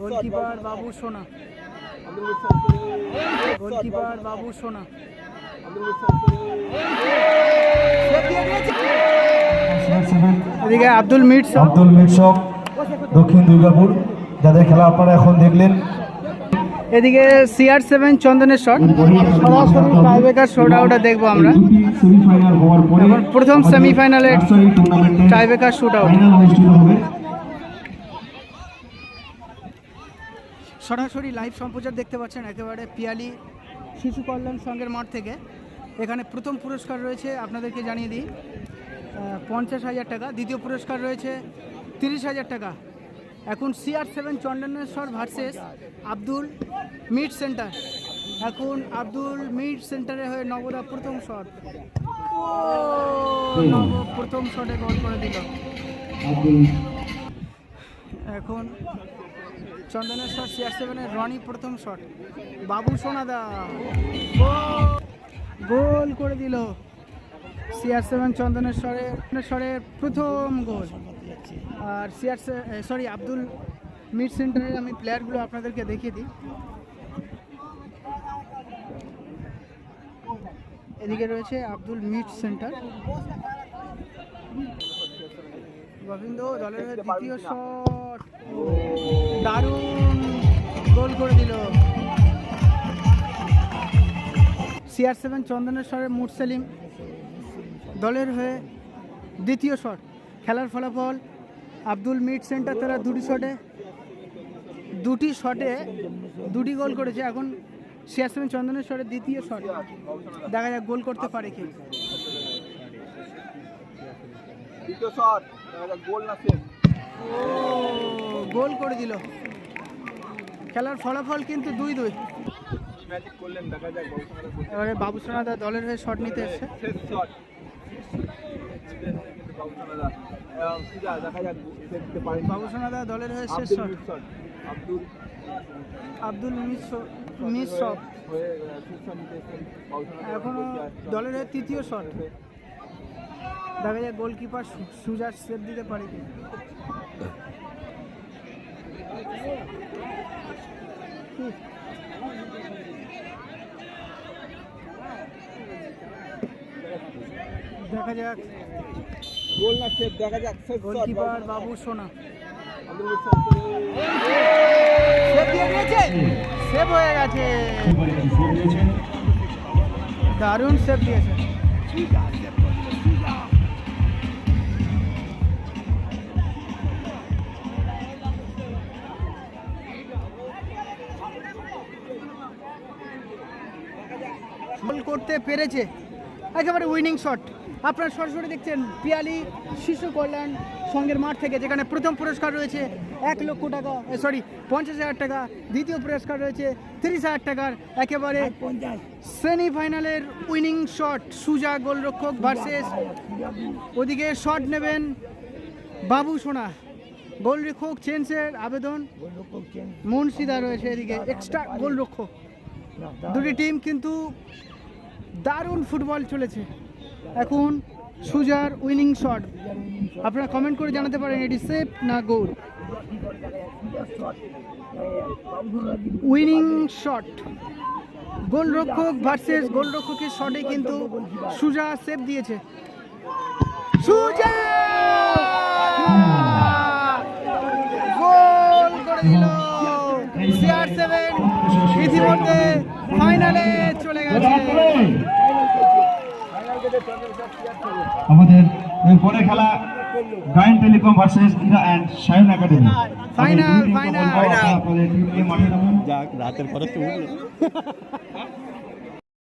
Goalkeeper বাবু সোনা। Goalkeeper বাবু সোনা। এদিকে আব্দুল মিট আব্দুল মিটসক দক্ষিণ দুর্গাপুর। যাদের খেলা আপনারা এখন দেখলেন। এদিকে সিআর সেভেন চন্দনের শট সরাসরি টাইব্রেকার শোট আউটটা দেখব আমরা। প্রথম সেমিফাইনালের টাইব্রেকার শুট আউট সরাসরি লাইভ সম্প্রচার দেখতে পাচ্ছেন একেবারে পিয়ালি শিশু কল্যাণ সংঘের মাঠ থেকে। এখানে প্রথম পুরস্কার রয়েছে আপনাদেরকে জানিয়ে দিই পঞ্চাশ হাজার টাকা। দ্বিতীয় পুরস্কার রয়েছে তিরিশ হাজার টাকা। এখন CR seven Chandaneshwar versus Abdul meet centre এখন আব্দুল মিট সেন্টারে হয়ে নবদা প্রথম শট নব প্রথম শটে গোল করে দিল। এখন চন্দনেশ্বর সিআর সেভেনের রনি প্রথম শট বাবু সোনাদা। গোল করে দিল। সিআর সেভেন চন্দনেশ্বরের চন্দনেশ্বরের প্রথম গোল। আর সিআর সরি আব্দুল মিড সেন্টারের আমি প্লেয়ারগুলো আপনাদেরকে দেখিয়ে দিই। এদিকে রয়েছে আব্দুল মিট সেন্টার। গোবিন্দ, দলের দ্বিতীয় শট সিআর সেভেন চন্দনেশ্বরের মুরসেলিম দলের হয়ে দ্বিতীয় শট খেলার ফলাফল আব্দুল মিট সেন্টার তারা দুটি শটে দুটি শটে দুটি গোল করেছে। এখন সিআর সেভেন চন্দনেশ্বরের দ্বিতীয় শট। দেখা যাক গোল করতে পারে কি। গোল করে দিল। খেলার ফলাফল কিন্তু দুই দুই। ম্যাজিক করলেন দেখা যাক এবারে দলের হয়ে শট নিতে এসছে। শেষ শট কিন্তু বাবুসোনা দা দেখা যাক পারেন দলের হয়ে শেষ shot shot Abdul Abdul miss shot হয়ে এখনও দলের হয়ে তৃতীয় শট দেখা যায় গোলকিপার সুজার সেভ দিতে পারে কি দেখা যাক। গোল না সেভ দেখা যাক শট গোলকিপার বাবু। সোনা। সেভ সেভ হয়ে গেছে। দারুণ সেভ দিয়েছে। গোল করতে পেরেছে। একেবারে উইনিং শট আপনারা সরাসরি দেখছেন পিয়ালি শিশু কল্যাণ সংঘের মাঠ থেকে যেখানে প্রথম পুরস্কার রয়েছে এক লক্ষ টাকা সরি পঞ্চাশ হাজার টাকা দ্বিতীয় পুরস্কার রয়েছে তিরিশ হাজার টাকার একেবারে সেমিফাইনালের উইনিং শট সুজা গোলরক্ষক ভার্সেস। ওদিকে শট নেবেন বাবু সোনা গোলরক্ষক চেঞ্জের আবেদন। মুন্সিদা রয়েছে এদিকে এক্সট্রা গোলরক্ষক। দুটি টিম কিন্তু দারুণ ফুটবল চলেছে। এখন সুজার উইনিং শট। আপনারা কমেন্ট করে জানাতে পারেন, এটি সেফ না গোল? Winning shot. গোলরক্ষক ভার্সেস, গোলরক্ষকের শটে কিন্তু সুজা সেভ দিয়েছে। সুজা! আমাদের পরে খেলা Gayan telecom versus Ira and Shayan academy final final আপনাদের এই মাঠে নামুন যাক রাতের পরে তো উঠল।